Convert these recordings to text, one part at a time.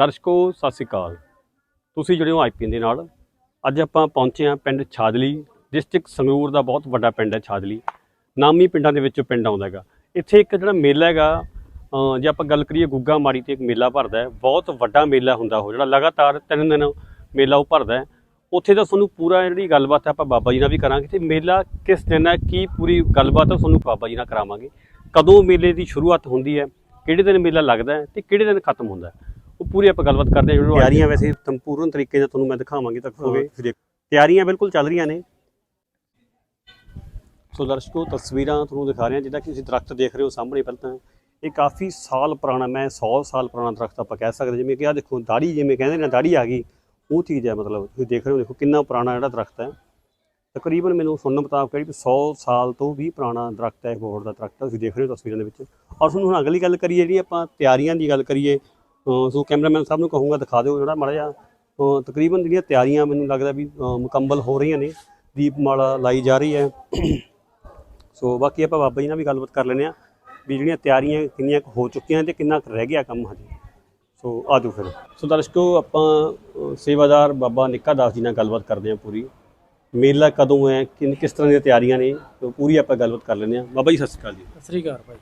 ਦਰਸ਼ਕੋ, ਸਤਿ ਸ਼੍ਰੀ ਅਕਾਲ। ਤੁਸੀਂ ਜੁੜੇ ਹੋ ਆਈਪੀਐਨ ਦੇ ਨਾਲ। ਅੱਜ ਆਪਾਂ ਪਹੁੰਚੇ ਹਾਂ ਪਿੰਡ ਛਾਜਲੀ, ਡਿਸਟ੍ਰਿਕਟ ਸੰਗਰੂਰ ਦਾ ਬਹੁਤ ਵੱਡਾ ਪਿੰਡ ਹੈ ਛਾਜਲੀ। ਨਾਮੀ ਪਿੰਡਾਂ ਦੇ ਵਿੱਚੋਂ ਪਿੰਡ ਆਉਂਦਾ ਹੈਗਾ। ਇੱਥੇ ਇੱਕ ਜਿਹੜਾ ਮੇਲਾ ਹੈਗਾ ਜੇ ਆਪਾਂ ਗੱਲ ਕਰੀਏ ਗੁੱਗਾ ਮਾੜੀ ਤੇ ਇੱਕ ਮੇਲਾ ਭਰਦਾ ਹੈ। ਬਹੁਤ ਵੱਡਾ ਮੇਲਾ ਹੁੰਦਾ ਉਹ, ਜਿਹੜਾ ਲਗਾਤਾਰ ਤਿੰਨ ਦਿਨ ਮੇਲਾ ਉਹ ਭਰਦਾ ਹੈ। ਉੱਥੇ ਦਾ ਤੁਹਾਨੂੰ ਪੂਰਾ ਜਿਹੜੀ ਗੱਲਬਾਤ ਹੈ ਆਪਾਂ ਬਾਬਾ ਜੀ ਨਾਲ ਵੀ ਕਰਾਂਗੇ। ਤੇ ਮੇਲਾ ਕਿਸ ਦਿਨ ਹੈ, ਕੀ ਪੂਰੀ ਗੱਲਬਾਤ ਹੈ, ਤੁਹਾਨੂੰ ਬਾਬਾ ਜੀ ਨਾਲ ਕਰਾਵਾਂਗੇ। ਕਦੋਂ ਮੇਲੇ ਦੀ ਸ਼ੁਰੂਆਤ ਹੁੰਦੀ ਹੈ, ਕਿਹੜੇ ਦਿਨ ਮੇਲਾ ਲੱਗਦਾ ਹੈ ਤੇ ਕਿਹੜੇ ਦਿਨ ਖਤਮ ਹੁੰਦਾ ਹੈ। ਉਹ ਪੂਰੀ ਆਪਾਂ ਗੱਲਬਾਤ ਕਰਦੇ ਹਾਂ ਜਿਹੜੀ ਤਿਆਰੀਆਂ ਵੈਸੇ ਸੰਪੂਰਨ ਤਰੀਕੇ ਨਾਲ ਤੁਹਾਨੂੰ ਮੈਂ ਦਿਖਾਵਾਂਗੇ ਤਾਂ ਹੋਵੇ। ਤਿਆਰੀਆਂ ਬਿਲਕੁਲ ਚੱਲ ਰਹੀਆਂ ਨੇ। ਸੋ ਦਰਸ਼ਕੋ ਤਸਵੀਰਾਂ ਤੁਹਾਨੂੰ ਦਿਖਾ ਰਹੇ ਹਾਂ ਜਿੱਦਾਂ ਕਿ ਤੁਸੀਂ ਦਰਖਤ ਦੇਖ ਰਹੇ ਹੋ ਸਾਹਮਣੇ ਪਹਿਲਾਂ ਤਾਂ। ਇਹ ਕਾਫੀ ਸਾਲ ਪੁਰਾਣਾ ਮੈਂ 100 ਸਾਲ ਪੁਰਾਣਾ ਦਰਖਤ ਆਪਾਂ ਕਹਿ ਸਕਦੇ ਜਿਵੇਂ ਕਿ ਆ ਦੇਖੋ ਦਾੜੀ ਜਿਵੇਂ ਕਹਿੰਦੇ ਨੇ ਦਾੜੀ ਆ ਗਈ। ਉਹ ਚੀਜ਼ ਹੈ ਮਤਲਬ ਤੁਸੀਂ ਦੇਖ ਰਹੇ ਹੋ ਦੇਖੋ ਕਿੰਨਾ ਪੁਰਾਣਾ ਜਿਹੜਾ ਦਰਖਤ ਹੈ। ਤਕਰੀਬਨ ਮੈਨੂੰ ਸੁਣਨ ਮੁਤਾਬਕ ਹੈ ਵੀ 100 ਸਾਲ ਤੋਂ ਵੀ ਪੁਰਾਣਾ ਦਰਖਤ ਹੈ ਬੋਰਡ ਦਾ ਦਰਖਤ ਤੁਸੀਂ ਦੇਖ ਰਹੇ ਹੋ ਤਸਵੀਰਾਂ ਦੇ ਵਿੱਚ। ਔਰ ਤੁਹਾਨੂੰ ਹੁਣ ਅਗਲੀ ਗੱਲ ਕਰੀਏ ਜਿਹੜੀ ਆਪਾਂ ਤਿਆਰੀਆਂ ਦੀ ਗੱਲ ਕਰੀਏ ਸੋ ਕੈਮਰਾਮੈਨ ਸਾਹਿਬ ਨੂੰ ਕਹੂੰਗਾ ਦਿਖਾ ਦਿਓ ਜਿਹੜਾ ਮਾੜਾ ਜਿਹਾ ਤਕਰੀਬਨ ਜਿਹੜੀਆਂ ਤਿਆਰੀਆਂ ਮੈਨੂੰ ਲੱਗਦਾ ਵੀ ਮੁਕੰਮਲ ਹੋ ਰਹੀਆਂ ਨੇ, ਦੀਪਮਾਲਾ ਲਾਈ ਜਾ ਰਹੀ ਹੈ। ਸੋ ਬਾਕੀ ਆਪਾਂ ਬਾਬਾ ਜੀ ਨਾਲ ਵੀ ਗੱਲਬਾਤ ਕਰ ਲੈਂਦੇ ਆ ਵੀ ਜਿਹੜੀਆਂ ਤਿਆਰੀਆਂ ਕਿੰਨੀਆਂ ਕੁ ਹੋ ਚੁੱਕੀਆਂ ਤੇ ਕਿੰਨਾ ਕੁ ਰਹਿ ਗਿਆ ਕੰਮ ਹਜੇ। ਸੋ ਆਜੋ ਫਿਰ। ਸੋ ਦਰਸ਼ਕੋ, ਆਪਾਂ ਸੇਵਾਦਾਰ ਬਾਬਾ ਨਿੱਕਾ ਦਾਸ ਜੀ ਨਾਲ ਗੱਲਬਾਤ ਕਰਦੇ ਹਾਂ ਪੂਰੀ। ਮੇਲਾ ਕਦੋਂ ਹੈ, ਕਿਨ, ਕਿਸ ਤਰ੍ਹਾਂ ਦੀਆਂ ਤਿਆਰੀਆਂ ਨੇ ਸੋ ਪੂਰੀ ਆਪਾਂ ਗੱਲਬਾਤ ਕਰ ਲੈਂਦੇ ਹਾਂ। ਬਾਬਾ ਜੀ, ਸਤਿ ਸ਼੍ਰੀ ਅਕਾਲ ਜੀ। ਸਤਿ ਸ੍ਰੀ ਅਕਾਲ ਭਾਈ।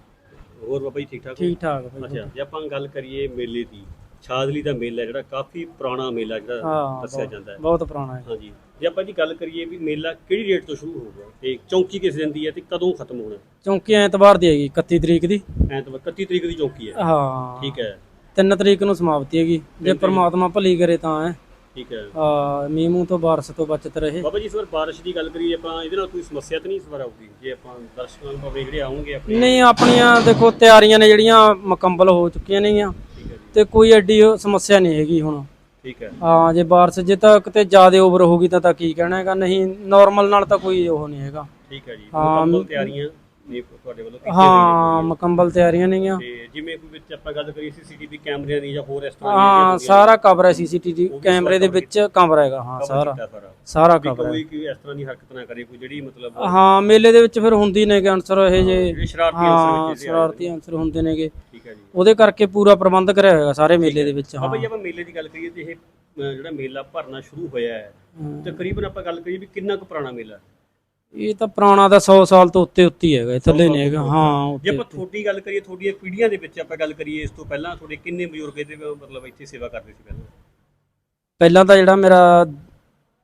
ਹੋਰ ਬਾਬਾ ਜੀ ਠੀਕ ਠਾਕ ਹੋ? ਠੀਕ ਠਾਕ ਭਾਈ ਅੱਛਾ ਜੇ ਆਪਾਂ ਗੱਲ ਕਰੀਏ ਮੇਲੇ ਦੀ ਛਾਜਲੀ ਦਾ ਮੇਲਾ ਜਿਹੜਾ ਕਾਫੀ ਪੁਰਾਣਾ ਮੇਲਾ ਜਿਹੜਾ ਹਾਂ ਦੱਸਿਆ ਜਾਂਦਾ ਹੈ। ਬਹੁਤ ਪੁਰਾਣਾ ਹੈ। ਹਾਂਜੀ। ਜੇ ਆਪਾਂ ਜੀ ਗੱਲ ਕਰੀਏ ਵੀ ਮੇਲਾ ਕਿਹੜੀ ਡੇਟ ਤੋਂ ਸ਼ੁਰੂ ਹੋਊਗਾ ਤੇ ਚੌਂਕੀ ਕਿਸ ਦਿਨ ਦੀ ਹੈ ਤੇ ਕਦੋਂ ਖਤਮ ਹੋਣਾ? ਚੌਂਕੀ ਐਤਵਾਰ ਦੀ ਹੈਗੀ 31 ਤਰੀਕ ਦੀ। ਐਤਵਾਰ 31 ਤਰੀਕ ਦੀ ਚੌਂਕੀ ਹੈ। ਹਾਂ। ਠੀਕ ਹੈ। 3 ਤਰੀਕ ਨੂੰ ਸਮਾਪਤੀ ਹੈਗੀ। ਜੇ ਤਰੀਕ। ਪ੍ਰਮਾਤਮਾ ਭਲੀ ਕਰੇ ਤਾਂ ਹੈ। ਠੀਕ ਹੈ। ਤੋਂ ਬਾਰਸ ਤੋਂ ਬਚਤ ਰਹੇ। ਬਾਬਾ ਜੀ ਇਸ ਵਾਰ ਬਾਰਿਸ਼ ਦੀ ਗੱਲ ਕਰੀਏ ਆਪਾਂ ਇਹਦੇ ਨਾਲ ਕੋਈ ਸਮੱਸਿਆ ਤਾਂ ਨਹੀਂ ਇਸ ਵਾਰ ਆਊਗੀ? ਜੇ ਆਪਾਂ ਦਰਸ਼ਕਾਂ ਨੂੰ ਆਪਣੇ ਜਿਹੜੇ ਆਉਣਗੇ ਆਪਣੇ ਨਹੀਂ ਆਪਣੀਆਂ ਦੇਖੋ ਤਿਆਰੀਆਂ ਨੇ ਜਿਹੜੀਆਂ ਮੁਕੰਮਲ ਹੋ ਚੁੱਕੀਆਂ ਨੇਗੀਆਂ ਠੀਕ ਹੈ ਜੀ। ਤੇ ਕੋਈ ਐਡੀ ਉਹ ਸਮੱਸਿਆ ਨਹੀਂ ਹੈਗੀ ਹੁਣ। ਠੀਕ ਹੈ। ਹਾਂ ਜੇ ਬਾਰਸ ਜੇ ਤਾਂ ਕਿਤੇ ਜ਼ਿਆਦਾ ਓਵਰ ਹੋ ਗਈ ਤਾਂ ਤਾਂ ਕੀ ਕਹਿਣਾ ਹੈਗਾ? ਨਹੀਂ ਨਾਰਮਲ ਨਾਲ ਤਾਂ ਕੋਈ ਉਹ ਨਹੀਂ ਹੈਗਾ। ਠੀਕ ਹੈ ਜੀ। ਹਾਂ, ਮੁਕੰਮਲ ਤਿਆਰੀਆਂ। ਨੇ ਤੁਹਾਡੇ ਵੱਲੋਂ ਕੀਤੀਆਂ ਹਾਂ ਮੁਕੰਮਲ ਤਿਆਰੀਆਂ ਨੇਗੀਆਂ। ਗਈਆਂ। ਤੇ ਜਿਵੇਂ ਕੋਈ ਵਿੱਚ ਆਪਾਂ ਗੱਲ ਕਰੀਏ ਸੀਸੀਟੀਵੀ ਕੈਮਰਿਆਂ ਦੀ ਜਾਂ ਹੋਰ ਇਸ ਤਰ੍ਹਾਂ ਹਾਂ ਸਾਰਾ ਕਵਰ ਹੈ ਸੀਸੀਟੀਵੀ ਉਹ ਵੀ ਕੈਮਰੇ ਦੇ ਸਾਰਾ ਵਿੱਚ ਕਵਰ ਹੈਗਾ ਹਾਂ ਸਾਰਾ। ਸਾਰਾ। ਸਾਰਾ ਵੀ ਕਵਰ ਹੈ। ਕੋਈ ਕੋਈ ਇਸ ਤਰ੍ਹਾਂ ਦੀ ਹਰਕਤ ਨਾ ਕਰੇ ਕੋਈ ਜਿਹੜੀ ਮਤਲਬ ਹਾਂ ਮੇਲੇ ਦੇ ਵਿੱਚ ਫਿਰ ਹੁੰਦੀ ਨੇਗੇ ਅਨਸਰ ਇਹ ਜੇ। ਜਿਹੜੇ ਸ਼ਰਾਰਤੀ ਹਾਂ ਅਨਸਰ ਵਿੱਚ ਸ਼ਰਾਰਤੀ ਅਨਸਰ ਹੁੰਦੇ ਨੇਗੇ। ਠੀਕ ਹੈ ਜੀ। ਉਹਦੇ ਕਰਕੇ ਪੂਰਾ ਪ੍ਰਬੰਧ ਕਰਿਆ ਹੋਇਆ ਸਾਰੇ ਮੇਲੇ ਦੇ ਵਿੱਚ ਹਾਂ ਬਾਬਾ ਜੀ ਆਪਾਂ ਮੇਲੇ ਦੀ ਗੱਲ ਕਰੀਏ ਤੇ ਇਹ ਅਹ, ਜਿਹੜਾ ਮੇਲਾ ਭਰਨਾ ਸ਼ੁਰੂ ਹੋਇਆ ਹੈ ਹਾਂ। ਤਕਰੀਬਨ ਆਪਾਂ ਗੱਲ ਕਰੀਏ ਵੀ ਕਿੰਨਾ ਕੁ ਪੁਰਾਣਾ ਮੇਲਾ ਹੈ? ਇਹ ਤਾਂ ਪੁਰਾਣਾ ਤਾਂ 100 ਸਾਲ ਤੋਂ ਉੱਤੇ ਉੱਤੇ ਹੈਗਾ ਇਹ ਥੱਲੇ ਨਹੀਂ ਹੈਗਾ ਹਾਂ ਜੇ ਉੱਤੇ ਆਪਾਂ ਤੁਹਾਡੀ ਗੱਲ ਕਰੀਏ ਤੁਹਾਡੀਆਂ ਪੀੜ੍ਹੀਆਂ ਦੇ ਵਿੱਚ ਆਪਾਂ ਗੱਲ ਕਰੀਏ ਇਸ ਤੋਂ ਪਹਿਲਾਂ ਤੁਹਾਡੇ ਕਿੰਨੇ ਬਜ਼ੁਰਗ ਇਹਦੇ ਮਤਲਬ ਇੱਥੇ ਸੇਵਾ ਕਰਦੇ ਸੀ ਪਹਿਲਾਂ? ਪਹਿਲਾਂ ਤਾਂ ਜਿਹੜਾ ਮੇਰਾ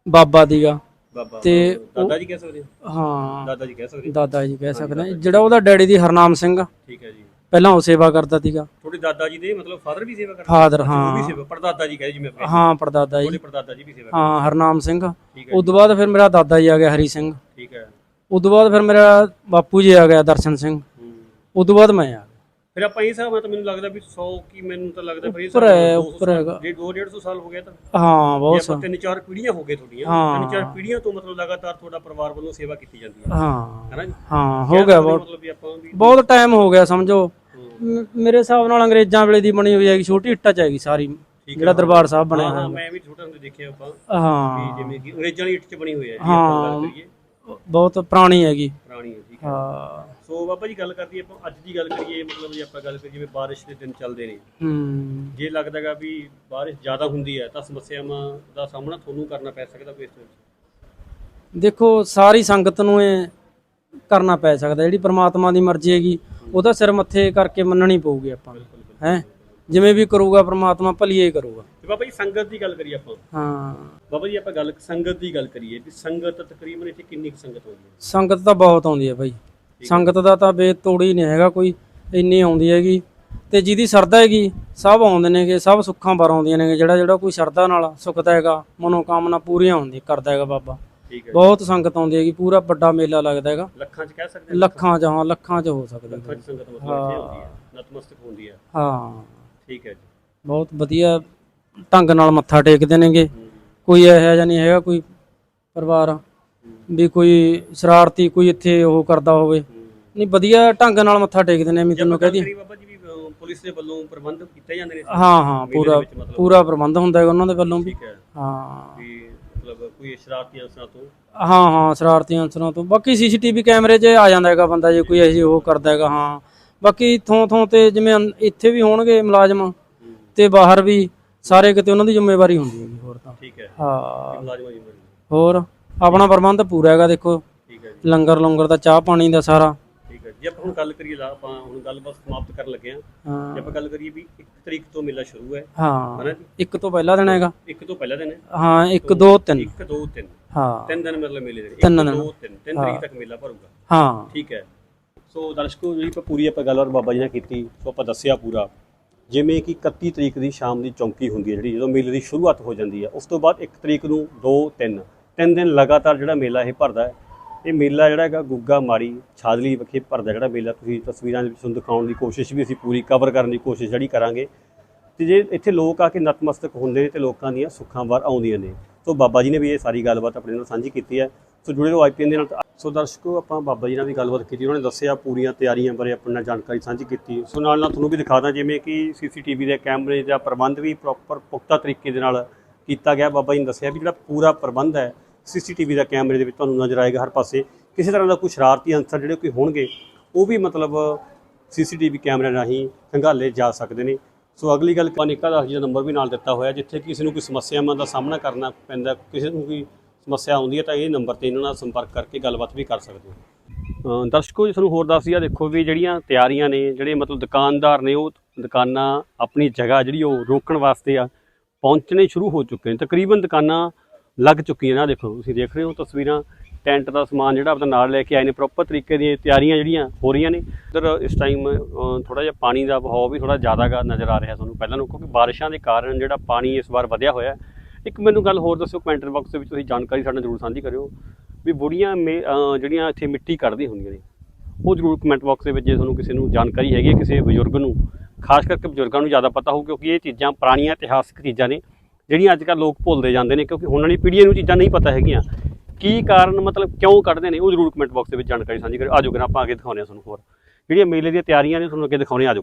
ਬਾਬਾ ਦੀਗਾ ਬਾਬਾ ਤੇ ਦਾਦਾ ਜੀ ਕਹਿ ਸਕਦੇ ਹੋ? ਹਾਂ। ਦਾਦਾ ਜੀ ਕਹਿ ਸਕਦੇ ਹੋ? ਦਾਦਾ ਜੀ ਕਹਿ ਸਕਦੇ ਹਾਂ। ਜਿਹੜਾ ਉਹਦਾ ਡੈਡੀ ਦੀ ਹਰਨਾਮ ਸਿੰਘ ਠੀਕ ਹੈ ਜੀ। ਪਹਿਲਾਂ ਉਹ ਸੇਵਾ ਕਰਦਾ ਸੀਗਾ। ਤੁਹਾਡੇ ਦਾਦਾ ਜੀ ਦੇ ਮਤਲਬ ਫਾਦਰ ਵੀ ਸੇਵਾ ਕਰਦੇ ਫਾਦਰ ਉਹ ਵੀ ਹਾਂ। ਸੇਵਾ ਪੜਦਾਦਾ ਜੀ ਕਹੇ ਜਿਵੇਂ ਆਪਣੇ ਹਾਂ ਪਰਦਾਦਾ ਤੁਹਾਡੇ ਜੀ ਪੜਦਾਦਾ ਜੀ ਵੀ ਸੇਵਾ ਹਾਂ ਹਰਨਾਮ ਸਿੰਘ। ਠੀਕ ਹੈ ਉਸ ਤੋਂ ਬਾਅਦ ਫਿਰ ਮੇਰਾ ਦਾਦਾ ਜੀ ਆ ਗਿਆ ਹਰੀ ਸਿੰਘ। ਤੋਂ ਬਾਅਦ ਫਿਰ ਮੇਰਾ ਬਾਪੂ ਜੀ ਆ ਗਿਆ ਦਰਸ਼ਨ ਸਿੰਘ। ਤੋਂ ਬਾਅਦ ਮੈਂ ਆ ਗਿਆ। ਫਿਰ ਆਪਾਂ ਇਹ ਹਿਸਾਬ ਨਾਲ ਤਾਂ ਮੈਨੂੰ ਲੱਗਦਾ ਵੀ 100 ਕੀ ਮੈਨੂੰ ਤਾਂ ਲੱਗਦਾ ਫਿਰ ਉੱਪਰ ਹੈ, ਉੱਪਰ ਹੈਗਾ। ਜੇ 2 150 ਸਾਲ ਹੋ ਗਿਆ ਤਾਂ। ਹਾਂ ਬਹੁਤ ਆਪਾਂ ਸਾ ਤਿੰਨ ਚਾਰ ਪੀੜ੍ਹੀਆਂ ਹੋ ਗਏ ਤੁਹਾਡੀਆਂ। ਤਿੰਨ ਚਾਰ ਪੀੜ੍ਹੀਆਂ ਤੋਂ ਮਤਲਬ ਲਗਾਤਾਰ ਤੁਹਾਡਾ ਪਰਿਵਾਰ ਵੱਲੋਂ ਸੇਵਾ ਕੀਤੀ ਜਾਂਦੀ ਹੈ। ਹਾਂ। ਹੈ ਨਾ ਜੀ? ਹਾਂ ਹੋ ਗਿਆ ਬਹੁਤ। ਮਤਲਬ ਵੀ ਆਪਾਂ ਬਹੁਤ ਟਾਈਮ ਹੋ ਗਿਆ ਸਮਝੋ। ਮੇਰੇ ਹਿਸਾਬ ਨਾਲ ਅੰਗਰੇਜ਼ਾਂ ਵੇਲੇ ਦੀ ਬਣੀ ਹੋਈ ਹੈਗੀ ਛੋਟੀ ਇੱਟਾਂ ਚ ਹੈਗੀ ਸਾਰੀ। ਜਿਹੜਾ ਦਰਬਾਰ ਸਾਹਿਬ ਬਣਿਆ ਹੋਇਆ। ਮੈਂ ਵੀ ਛੋਟਾ ਹੁੰਦੇ ਦੇਖਿਆ ਆਪਾਂ। ਹਾਂ। ਜਿਵੇਂ ਕਿ ਅੰਗਰੇਜ਼ਾਂ ਦੀ ਇੱਟ 'ਚ ਬਣੀ ਹੋਈ ਹੈ ਜੀ। ਆਪਾਂ ਗੱਲ ਕਰੀਏ। ਬਹੁਤ ਪੁਰਾਣੀ ਹੈਗੀ। ਪੁਰਾਣੀ ਹੈ ਠੀਕ ਹੈ। ਸੋ ਬਾਬਾ ਜੀ ਗੱਲ ਕਰਦੀ ਆਪਾਂ ਅੱਜ ਦੀ ਗੱਲ ਕਰੀਏ ਮਤਲਬ ਜੇ ਆਪਾਂ ਗੱਲ ਕਰੀਏ ਜਿਵੇਂ ਬਾਰਿਸ਼ ਦੇ ਦਿਨ ਚੱਲਦੇ ਨੇ। ਹੂੰ। ਜੇ ਲੱਗਦਾਗਾ ਵੀ ਬਾਰਿਸ਼ ਜ਼ਿਆਦਾ ਹੁੰਦੀ ਹੈ ਤਾਂ ਸਮੱਸਿਆਵਾਂ ਦਾ ਸਾਹਮਣਾ ਤੁਹਾਨੂੰ ਕਰਨਾ ਪੈ ਸਕਦਾ ਕੋਈ ਇਸ ਵਿੱਚ? ਦੇਖੋ ਸਾਰੀ ਸੰਗਤ ਨੂੰ ਇਹ ਕਰਨਾ ਪੈ ਸਕਦਾ ਜਿਹੜੀ ਪ੍ਰਮਾਤਮਾ ਦੀ ਮਰਜ਼ੀ ਹੈਗੀ ਉਹਦਾ ਸਿਰ ਮੱਥੇ ਕਰਕੇ ਮੰਨਣੀ ਪਊਗੀ ਆਪਾਂ ਹੈ? ਜਿਵੇਂ ਵੀ ਕਰੂਗਾ ਪ੍ਰਮਾਤਮਾ ਭਲੀਏ ਕਰੂਗਾ। ਤੇ ਬਾਬਾ ਜੀ ਸੰਗਤ ਦੀ ਗੱਲ ਕਰੀਏ ਆਪਾਂ। ਹਾਂ। ਬਾਬਾ ਜੀ ਆਪਾਂ ਗੱਲ ਸੰਗਤ ਦੀ ਗੱਲ ਕਰੀਏ ਵੀ ਸੰਗਤ ਤਕਰੀਬਨ ਇੱਥੇ ਕਿੰਨੀ ਕੁ ਸੰਗਤ ਹੋਈ ਹੈ? ਸੰਗਤ ਤਾਂ ਬਹੁਤ ਆਉਂਦੀ ਹੈ ਭਾਈ। ਸੰਗਤ ਦਾ ਤਾਂ ਬੇਤੋੜੀ ਨਹੀਂ ਹੈਗਾ ਕੋਈ ਇੰਨੀ ਆਉਂਦੀ ਹੈਗੀ। ਤੇ ਜਿਹਦੀ ਸਰਦਾ ਹੈਗੀ ਸਭ ਆਉਂਦੇ ਨੇਗੇ ਸਭ ਸੁੱਖਾਂ ਪਰ ਆਉਂਦੀਆਂ ਨੇਗੇ। ਜਿਹੜਾ ਜਿਹੜਾ ਕੋਈ ਸਰਦਾ ਨਾਲ ਸੁਖਦਾ ਹੈਗਾ ਮਨੋਕਾਮਨਾ ਪੂਰੀਆਂ ਹੁੰਦੀ ਕਰਦਾ ਹੈਗਾ ਬਾਬਾ। ਠੀਕ ਹੈ। ਬਹੁਤ ਸੰਗਤ ਆਉਂਦੀ ਹੈਗੀ ਪੂਰਾ ਵੱਡਾ ਮੇਲਾ ਲੱਗਦਾ ਹੈਗਾ। ਲੱਖਾਂ 'ਚ ਕਹਿ ਸਕਦੇ ਹਾਂ? ਲੱਖਾਂ ਚ ਹਾਂ ਲੱਖਾਂ ਚ ਹੋ ਸਕਦਾ ਲੱਖਾਂ 'ਚ ਸੰਗਤ ਮਤਲਬ ਇੱਥੇ ਹੁੰਦੀ ਹੈ ਨਤਮਸਤਕ ਹੁੰਦੀ ਹੈ। ਹਾਂ। ਠੀਕ ਹੈ ਜੀ। ਬਹੁਤ ਵਧੀਆ ਢੰਗ ਨਾਲ ਮੱਥਾ ਟੇਕਦੇ ਨੇਗੇ। ਹੂੰ। ਕੋਈ ਇਹੋ ਜਿਹਾ ਨਹੀਂ ਹੈਗਾ ਕੋਈ ਪਰਿਵਾਰ ਵੀ ਕੋਈ ਸ਼ਰਾਰਤੀ ਕੋਈ ਇੱਥੇ ਉਹ ਕਰਦਾ ਹੋਵੇ। ਹੂੰ। ਨਹੀਂ ਵਧੀਆ ਢੰਗ ਨਾਲ ਮੱਥਾ ਟੇਕਦੇ ਨੇ ਮੈਂ ਜੇ ਤੈਨੂੰ ਆਪਾਂ ਕਹਿ ਗੱਲ ਦੀ ਕਰੀਏ ਬਾਬਾ ਜੀ ਵੀ ਪੁਲਿਸ ਦੇ ਵੱਲੋਂ ਪ੍ਰਬੰਧ ਕੀਤੇ ਜਾਂਦੇ ਨੇ ਹਾਂ ਹਾਂ ਪੂਰਾ ਪੂਰਾ ਪ੍ਰਬੰਧ ਹੁੰਦਾ ਹੈਗਾ ਉਹਨਾਂ ਦੇ ਵੱਲੋਂ ਵੀ। ਹੈ। ਹਾਂ। ਵੀ ਮਤਲਬ ਕੋਈ ਸ਼ਰਾਰਤੀ ਅਨਸਰਾਂ ਤੋਂ। ਹਾਂ ਹਾਂ ਸ਼ਰਾਰਤੀ ਅੰਸਰਾਂ ਤੋਂ। ਬਾਕੀ ਸੀਸੀਟੀਵੀ ਕੈਮਰੇ 'ਚ ਆ ਜਾਂਦਾ ਹੈਗਾ ਬੰਦਾ ਜੇ ਕੋਈ ਜਿਹੀ ਉਹ ਕਰਦਾ ਹੈਗਾ ਹਾਂ। ਬਾਕੀ ਥੋਂ ਥੋਂ ਤੇ ਜਿਵੇਂ ਅੰ- ਇੱਥੇ ਵੀ ਹੋਣਗੇ ਮੁਲਾਜ਼ਮ ਤੇ ਬਾਹਰ ਵੀ ਸਾਰੇ ਕਿਤੇ ਉਹਨਾਂ ਦੀ ਜ਼ਿੰਮੇਵਾਰੀ ਹੁੰਦੀ ਹੈਗੀ ਹੋਰ ਤਾਂ। ਠੀਕ ਹੈ। ਹਾਂ। ਮੁਲਾਜ਼ਮਾਂ ਦੀ ਹੋਰ ਆਪਣਾ ਪ੍ਰਬੰਧ ਪੂਰਾ ਹੈਗਾ ਦੇਖੋ। ਠੀਕ ਹੈ ਜੀ। ਲੰਗਰ ਲੰਗਰ ਦਾ ਚਾਹ ਪਾਣੀ ਦਾ ਸਾਰਾ। ਠੀਕ ਹੈ ਜੇ। ਆਪਾਂ ਹੁਣ ਗੱਲ ਕਰੀਏ ਲਾ ਆਪਾਂ ਹੁਣ ਗੱਲ ਬਸ ਸਮਾਪਤ ਕਰਨ ਲੱਗੇ ਹਾਂ। ਜੇ ਹਾਂ। ਆਪਾਂ ਗੱਲ ਕਰੀਏ ਵੀ 1 ਤਰੀਕ ਤੋਂ ਮੇਲਾ ਸ਼ੁਰੂ ਹੈ। ਹਾਂ। ਹਨਾ ਜੀ? ਇੱਕ ਤੋਂ ਪਹਿਲਾ ਦਿਨ ਹੈਗਾ। ਇੱਕ ਤੋਂ ਪਹਿਲਾ ਦਿਨ ਹੈ। ਹਾਂ 1 2 3 1 2 3 ਹਾਂ। ਤਿੰਨ ਦਿਨ ਮਤਲਬ ਮੇਲੇ ਦੇ। ਤਿੰਨ 1 ਦਿਨ। 2 3 ਤਿੰਨ ਤਰੀਕ ਤੱਕ ਮੇਲਾ ਭਰੂਗਾ। ਹਾਂ। ਠੀਕ ਹੈ। ਸੋ ਦਰਸ਼ਕੋ, ਜਿਹੜੀ ਆਪਾਂ ਪੂਰੀ ਆਪਾਂ ਗੱਲਬਾਤ ਬਾਬਾ ਜੀ ਨਾਲ ਕੀਤੀ, ਸੋ ਆਪਾਂ ਦੱਸਿਆ ਪੂਰਾ। ਜਿਵੇਂ ਕਿ 31 ਤਰੀਕ ਦੀ ਸ਼ਾਮ ਦੀ ਚੌਂਕੀ ਹੁੰਦੀ ਹੈ, ਜਿਹੜੀ ਜਦੋਂ ਮੇਲੇ ਦੀ ਸ਼ੁਰੂਆਤ ਹੋ ਜਾਂਦੀ ਹੈ, ਉਸ ਤੋਂ ਬਾਅਦ 1 ਤਰੀਕ ਨੂੰ 2 3 ਤਿੰਨ ਦਿਨ ਲਗਾਤਾਰ ਜਿਹੜਾ ਮੇਲਾ ਇਹ ਭਰਦਾ ਹੈ, ਇਹ ਮੇਲਾ ਜਿਹੜਾ ਹੈਗਾ ਗੁੱਗਾ ਮਾੜੀ ਛਾਦਲੀ ਵਿਖੇ ਭਰਦਾ ਜਿਹੜਾ ਮੇਲਾ, ਤੁਸੀਂ ਤਸਵੀਰਾਂ ਦੇ ਵਿੱਚ ਤੁਹਾਨੂੰ ਦਿਖਾਉਣ ਦੀ ਕੋਸ਼ਿਸ਼ ਵੀ ਅਸੀਂ ਪੂਰੀ ਕਵਰ ਕਰਨ ਦੀ ਕੋਸ਼ਿਸ਼ ਜਿਹੜੀ ਕਰਾਂਗੇ। ਤੇ ਜੇ ਇੱਥੇ ਲੋਕ ਆ ਕੇ ਨਤਮਸਤਕ ਹੁੰਦੇ ਨੇ ਤੇ ਲੋਕਾਂ ਦੀਆਂ ਸੁੱਖਾਂ ਵਾਰ ਆਉਂਦੀਆਂ ਨੇ। ਸੋ ਬਾਬਾ ਜੀ ਨੇ ਵੀ ਇਹ ਸਾਰੀ ਗੱਲਬਾਤ ਆਪਣੇ ਨਾਲ ਸਾਂਝੀ ਕੀਤੀ ਹੈ। ਸੋ ਜੁੜੇ ਰਹੋ ਆਈਪੀਐਨ ਦੇ ਨਾਲ ਸੋ ਦਰਸ਼ਕੋ, ਆਪਾਂ ਬਾਬਾ ਜੀ ਨਾਲ ਵੀ ਗੱਲਬਾਤ ਕੀਤੀ ਉਹਨਾਂ ਨੇ ਦੱਸਿਆ ਪੂਰੀਆਂ ਤਿਆਰੀਆਂ ਬਾਰੇ ਆਪਣੇ ਨਾਲ ਜਾਣਕਾਰੀ ਸਾਂਝੀ ਕੀਤੀ। ਸੋ ਨਾਲ ਨਾਲ ਤੁਹਾਨੂੰ ਵੀ ਦਿਖਾ ਦਾਂ, ਜਿਵੇਂ ਕਿ ਸੀਸੀਟੀਵੀ ਦੇ ਕੈਮਰੇ ਦਾ ਪ੍ਰਬੰਧ ਵੀ ਪ੍ਰੋਪਰ ਪੁਖਤਾ ਤਰੀਕੇ ਦੇ ਨਾਲ ਕੀਤਾ ਗਿਆ। ਬਾਬਾ ਜੀ ਨੇ ਦੱਸਿਆ ਵੀ ਜਿਹੜਾ ਪੂਰਾ ਪ੍ਰਬੰਧ ਹੈ, ਸੀਸੀਟੀਵੀ ਦਾ ਕੈਮਰੇ ਦੇ ਵਿੱਚ ਤੁਹਾਨੂੰ ਨਜ਼ਰ ਆਏਗਾ ਹਰ ਪਾਸੇ। ਕਿਸੇ ਤਰ੍ਹਾਂ ਦਾ ਕੋਈ ਸ਼ਰਾਰਤੀ ਅੰਸਰ ਜਿਹੜੇ ਕੋਈ ਹੋਣਗੇ, ਉਹ ਵੀ ਮਤਲਬ ਸੀਸੀਟੀਵੀ ਕੈਮਰੇ ਰਾਹੀਂ ਖੰਗਾਲੇ ਜਾ ਸਕਦੇ ਨੇ। ਸੋ ਅਗਲੀ ਗੱਲ ਕਨਿਕਾ ਦਾ ਜੀ ਦਾ ਨੰਬਰ ਵੀ ਨਾਲ ਦਿੱਤਾ ਹੋਇਆ, ਜਿੱਥੇ ਕਿਸੇ ਨੂੰ ਕੋਈ ਸਮੱਸਿਆਵਾਂ ਦਾ ਸਾਹਮਣਾ ਕਰਨਾ ਪੈਂਦਾ, ਕਿਸੇ ਨੂੰ ਕੋਈ ਸਮੱਸਿਆ ਆਉਂਦੀ ਹੈ ਤਾਂ ਇਹ ਨੰਬਰ ਤੇ ਇਹਨਾਂ ਨਾਲ ਸੰਪਰਕ ਕਰਕੇ ਗੱਲਬਾਤ ਵੀ ਕਰ ਸਕਦੇ ਹੋ। ਦਰਸ਼ਕੋ, ਜੀ, ਤੁਹਾਨੂੰ ਹੋਰ ਦੱਸ ਦਈਏ, ਦੇਖੋ ਵੀ ਜਿਹੜੀਆਂ ਤਿਆਰੀਆਂ ਨੇ, ਜਿਹੜੇ ਮਤਲਬ ਦੁਕਾਨਦਾਰ ਨੇ, ਉਹ ਦੁਕਾਨਾਂ ਆਪਣੀ ਜਗ੍ਹਾ ਜਿਹੜੀ ਉਹ ਰੋਕਣ ਵਾਸਤੇ ਆ, ਪਹੁੰਚਣੇ ਸ਼ੁਰੂ ਹੋ ਚੁੱਕੇ ਨੇ। ਤਕਰੀਬਨ ਦੁਕਾਨਾਂ ਲੱਗ ਚੁੱਕੀਆਂ ਨੇ। ਦੇਖੋ, ਤੁਸੀਂ ਦੇਖ ਰਹੇ ਹੋ ਤਸਵੀਰਾਂ, ਟੈਂਟ ਦਾ ਸਮਾਨ ਜਿਹੜਾ ਆਪਣਾ ਨਾਲ ਲੈ ਕੇ ਆਏ ਨੇ। ਪ੍ਰੋਪਰ ਤਰੀਕੇ ਦੀਆਂ ਤਿਆਰੀਆਂ ਜਿਹੜੀਆਂ ਹੋ ਰਹੀਆਂ ਨੇ। ਇੱਧਰ ਇਸ ਟਾਈਮ ਥੋੜਾ ਜਿਹਾ ਪਾਣੀ ਦਾ ਵਹਾਅ ਵੀ ਥੋੜਾ ਜ਼ਿਆਦਾਗਾ ਨਜ਼ਰ ਆ ਰਿਹਾ ਤੁਹਾਨੂੰ। ਪਹਿਲਾਂ ਨੂੰ ਕਿਉਂਕਿ ਬਾਰਿਸ਼ਾਂ ਦੇ ਕਾਰਨ ਜਿਹੜਾ ਪਾਣੀ ਇਸ ਵਾਰ ਵਧਿਆ ਹੋਇਆ ਇੱਕ ਮੈਨੂੰ ਗੱਲ ਹੋਰ ਦੱਸਿਓ ਕਮੈਂਟ ਬਾਕਸ ਦੇ ਵਿੱਚ, ਤੁਸੀਂ ਜਾਣਕਾਰੀ ਸਾਡੇ ਨਾਲ ਜ਼ਰੂਰ ਸਾਂਝੀ ਕਰਿਓ ਵੀ ਬੁੜੀਆਂ ਮੇ- ਜਿਹੜੀਆਂ ਇੱਥੇ ਮਿੱਟੀ ਕੱਢਦੀਆਂ ਹੁੰਦੀਆਂ ਨੇ, ਉਹ ਜ਼ਰੂਰ ਕਮੈਂਟ ਬਾਕਸ ਦੇ ਵਿੱਚ ਜੇ ਤੁਹਾਨੂੰ ਕਿਸੇ ਨੂੰ ਜਾਣਕਾਰੀ ਹੈਗੀ ਹੈ, ਕਿਸੇ ਬਜ਼ੁਰਗ ਨੂੰ, ਖਾਸ ਕਰਕੇ ਬਜ਼ੁਰਗਾਂ ਨੂੰ ਜ਼ਿਆਦਾ ਪਤਾ ਹੋਊ, ਕਿਉਂਕਿ ਇਹ ਚੀਜ਼ਾਂ ਪੁਰਾਣੀਆਂ ਇਤਿਹਾਸਿਕ ਚੀਜ਼ਾਂ ਨੇ, ਜਿਹੜੀਆਂ ਅੱਜ ਕੱਲ੍ਹ ਲੋਕ ਭੁੱਲਦੇ ਜਾਂਦੇ ਨੇ, ਕਿਉਂਕਿ ਹੁਣ ਵਾਲੀ ਪੀੜ੍ਹੀ ਨੂੰ ਚੀਜ਼ਾਂ ਨਹੀਂ ਪਤਾ ਹੈਗੀਆਂ। ਕੀ ਕਾਰਨ, ਮਤਲਬ ਕਿਉਂ ਕੱਢਦੇ ਨੇ, ਉਹ ਜ਼ਰੂਰ ਕਮੈਂਟ ਬਾਕਸ ਦੇ ਵਿੱਚ ਜਾਣਕਾਰੀ ਸਾਂਝੀ ਕਰਿਓ। ਆਜੋ ਕਰਾਂ ਆਪਾਂ ਅੱਗੇ ਦਿਖਾਉਂਦੇ ਹਾਂ ਤੁਹਾਨੂੰ ਹੋਰ। ਜਿਹੜੀਆਂ ਮੇਲੇ ਦੀਆਂ ਤਿਆਰੀਆਂ ਨੇ, ਤੁਹਾਨੂੰ ਅੱਗੇ ਦਿਖਾਉਣੇ ਆਜੋ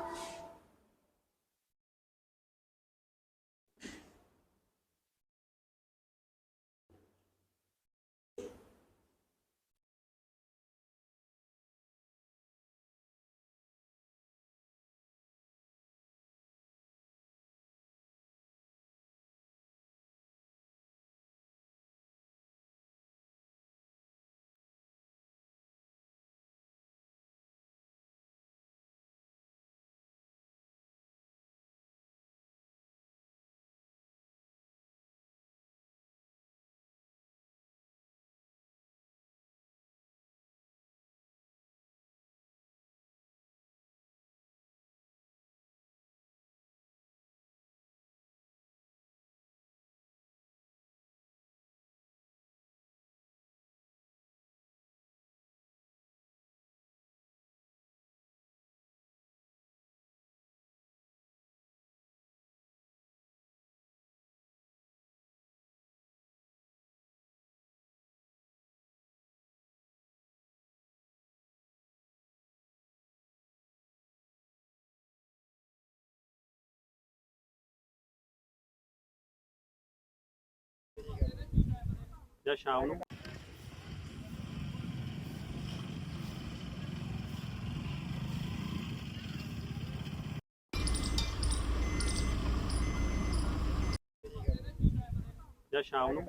ਜਾਂ ਸ਼ਾਮ ਨੂੰ। ਜਾਂ ਸ਼ਾਮ ਨੂੰ।